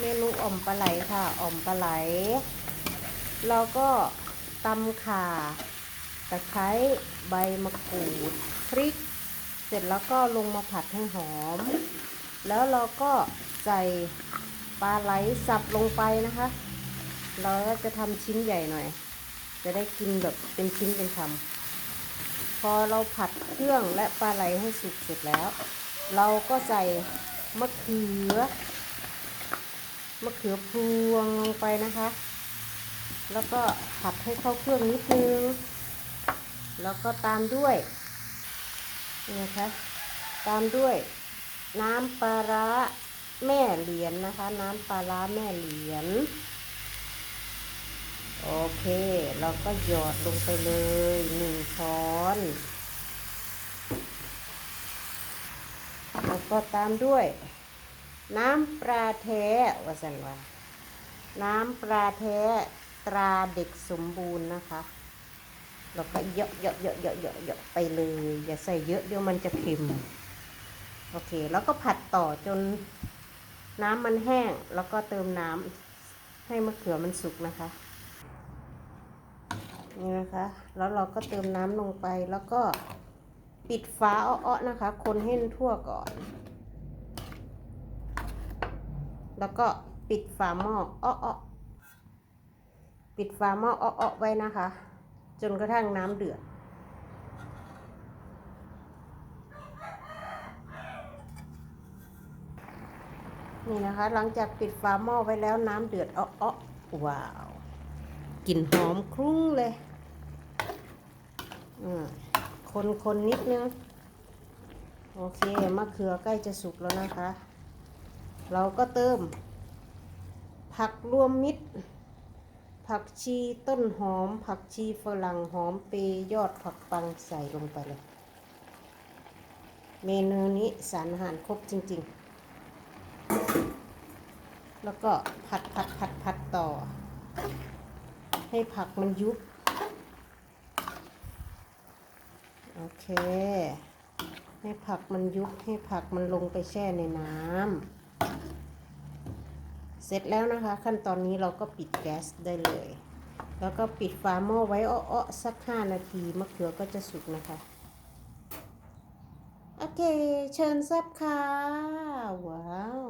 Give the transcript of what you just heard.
เมนูอ่อมปลาไหลค่ะ อ่อมปลาไหล เราก็ตำข่าตะไคร้ใบมะกรูดพริก เสร็จแล้วก็ลงมาผัดให้หอม แล้วเราก็ใส่ปลาไหลสับลงไปนะคะ เราก็จะทำชิ้นใหญ่หน่อย จะได้กินแบบเป็นชิ้นเป็นคำพอเราผัดเครื่องและปลาไหลให้สุกเสร็จแล้ว เราก็ใส่มะเขือ มะเขือพวงลงไปนะคะ แล้วก็ผัดให้เข้าเครื่องนิดนึง แล้วก็ตามด้วยนี่นะคะตามด้วยน้ำปลาร้าแม่เหรียญนะคะ น้ำปลาร้าแม่เหรียญโอเค เราก็หยอดลงไปเลยหนึ่งช้อนแล้วก็ตามด้วย น้ำปลาแท้ว่าสันว่าน้ำปลาแท้ตราเด็กสมบูรณ์นะคะแล้วก็เยอะเยอะเยอะเยอะเยอะเยอะไปเลย อย่าใส่เยอะเดี๋ยวมันจะเค็มโอเค แล้วก็ผัดต่อจนน้ำมันแห้ง แล้วก็เติมน้ำให้มะเขือมันสุกนะคะนี่นะคะ แล้วเราก็เติมน้ำลงไปแล้วก็ปิดฝาอ้อๆนะคะ คนให้ทั่วก่อน แล้วก็ปิดฝาหม้ออ้อๆปิดฝาหม้ออ้อๆไว้นะคะ จนกระทั่งน้ำเดือด นี่นะคะ หลังจากปิดฝาหม้อไว้แล้วน้ำเดือดอ้อๆว้าวกลิ่นหอมคลุ้งเลยอืมคนคนนิดนึง โอเค มะเขือใกล้จะสุกแล้วนะคะ เราก็เติม ผักรวมมิตร ผักชีต้นหอม ผักชีฝรั่งหอมเปยยอดผักปังใส่ลงไปเลย เมนูนี้สารอาหารครบจริง ๆ แล้วก็ผัดผัดผัดผัดต่อ ให้ผักมันยุบ โอเคให้ผักมันยุบให้ผักมันลงไปแช่ในน้ำ เสร็จแล้วนะคะ ขั้นตอนนี้เราก็ปิดแก๊สได้เลย แล้วก็ปิดฝาหม้อไว้อ้อๆสัก 5 นาทีมะเขือก็จะสุกนะคะ โอเค เชิญแซบค่ะ ว้าว